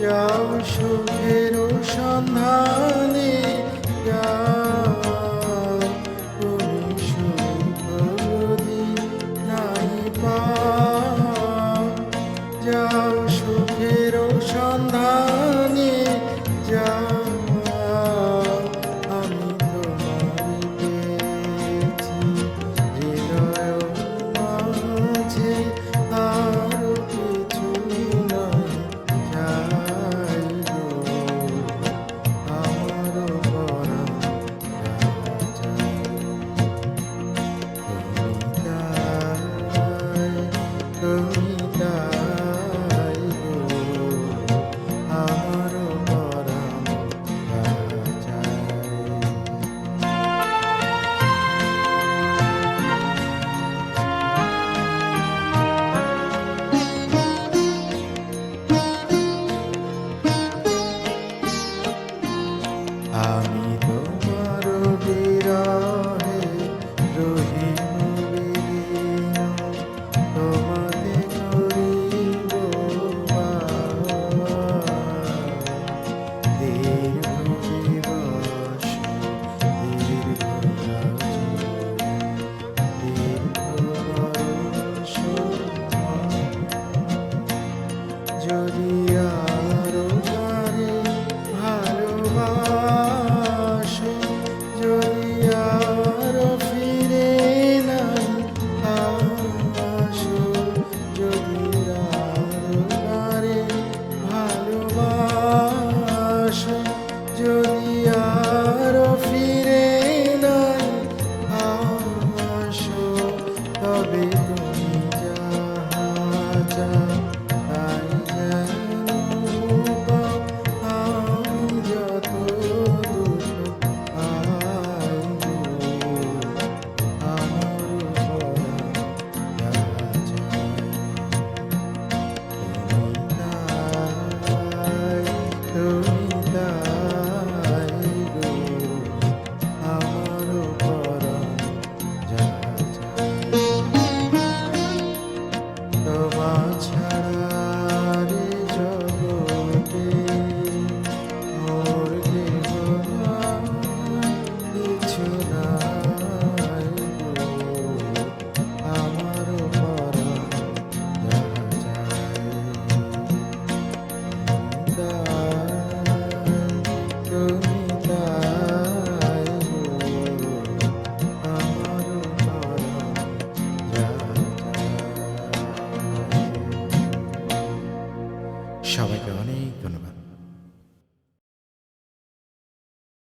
যাও সুখের সন্ধানী। love. সবাইকে অনেক ধন্যবাদ।